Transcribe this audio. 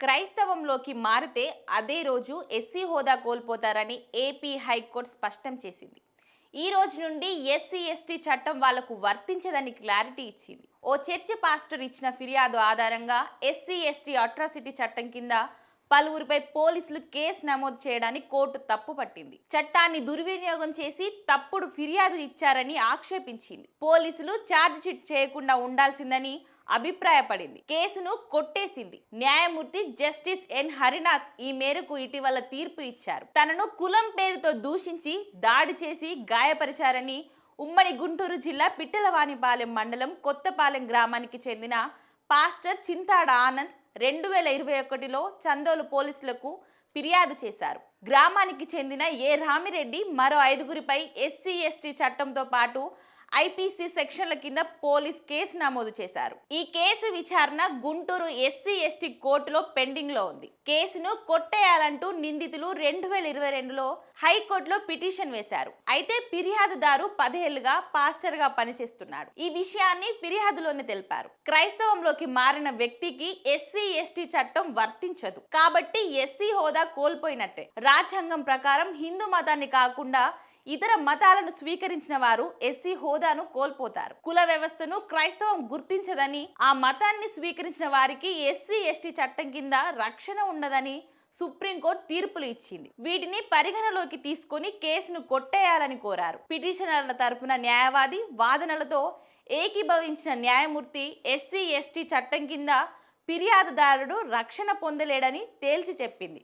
క్రైస్తవంలోకి మారితే అదే రోజు ఎస్సీ హోదా కోల్పోతారని ఏపీ హైకోర్టు స్పష్టం చేసింది. ఈ రోజు నుండి ఎస్సీ ఎస్టీ చట్టం వాళ్ళకు వర్తించదని క్లారిటీ ఇచ్చింది. ఓ చర్చ్ పాస్టర్ ఇచ్చిన ఫిర్యాదు ఆధారంగా ఎస్సీ ఎస్టీ అట్రాసిటీ చట్టం కింద పలువురిపై పోలీసులు కేసు నమోదు చేయడానికి కోర్టు తప్పు పట్టింది. చట్టాన్ని దుర్వినియోగం చేసి తప్పుడు ఫిర్యాదు ఇచ్చారని ఆక్షేపించింది. పోలీసులు ఛార్జ్ షీట్ చేయకుండా ఉండాల్సిందని అభిప్రాయపడింది. కేసును కొట్టేసింది. న్యాయమూర్తి జస్టిస్ ఎన్ హరినాథ్ ఈ మేరకు ఇటీవల తీర్పు ఇచ్చారు. తనను కులం పేరుతో దూషించి దాడి చేసి గాయపరిచారని ఉమ్మడి గుంటూరు జిల్లా పిట్టలవానిపాలెం మండలం కొత్తపాలెం గ్రామానికి చెందిన పాస్టర్ చింతాడ ఆనంద్ రెండు వేల ఇరవై ఒకటిలో చందోలు పోలీసులకు ఫిర్యాదు చేశారు. గ్రామానికి చెందిన ఏ రామిరెడ్డి మరో ఐదుగురిపై ఎస్సీ ఎస్టీ చట్టంతో పాటు ఐపీసీ సెక్షన్ల కింద పోలీస్ కేసు నమోదు చేశారు. ఈ కేసు విచారణ గుంటూరు ఎస్సీ ఎస్టీ కోర్టులో పెండింగ్లో ఉంది. కేసును కొట్టేయాలంటూ నిందితులు రెండు వేల ఇరవై రెండులో హైకోర్టులో పిటిషన్ వేశారు. అయితే ఫిర్యాదుదారు పదేళ్ళుగా పాస్టర్గా పనిచేస్తున్నాడు. ఈ విషయాన్ని ఫిర్యాదులోనే తెలిపారు. క్రైస్తవంలోకి మారిన వ్యక్తికి ఎస్సీ ఎస్టీ చట్టం వర్తించదు. కాబట్టి ఎస్సీ హోదా కోల్పోయినట్టే. రాజ్యాంగం ప్రకారం హిందూ మతాన్ని కాకుండా ఇతర మతాలను స్వీకరించిన వారు ఎస్సీ హోదాను కోల్పోతారు. కుల వ్యవస్థను క్రైస్తవం గుర్తించదని ఆ మతాన్ని స్వీకరించిన వారికి ఎస్సీ ఎస్టీ చట్టం కింద రక్షణ ఉండదని సుప్రీంకోర్టు తీర్పులు ఇచ్చింది. వీటిని పరిగణలోకి తీసుకొని కేసును కొట్టేయాలని కోరారు. పిటిషనర్ల తరపున న్యాయవాది వాదనలతో ఏకీభవించిన న్యాయమూర్తి ఎస్సీ ఎస్టీ చట్టం కింద ఫిర్యాదుదారుడు రక్షణ పొందలేడని తేల్చి చెప్పింది.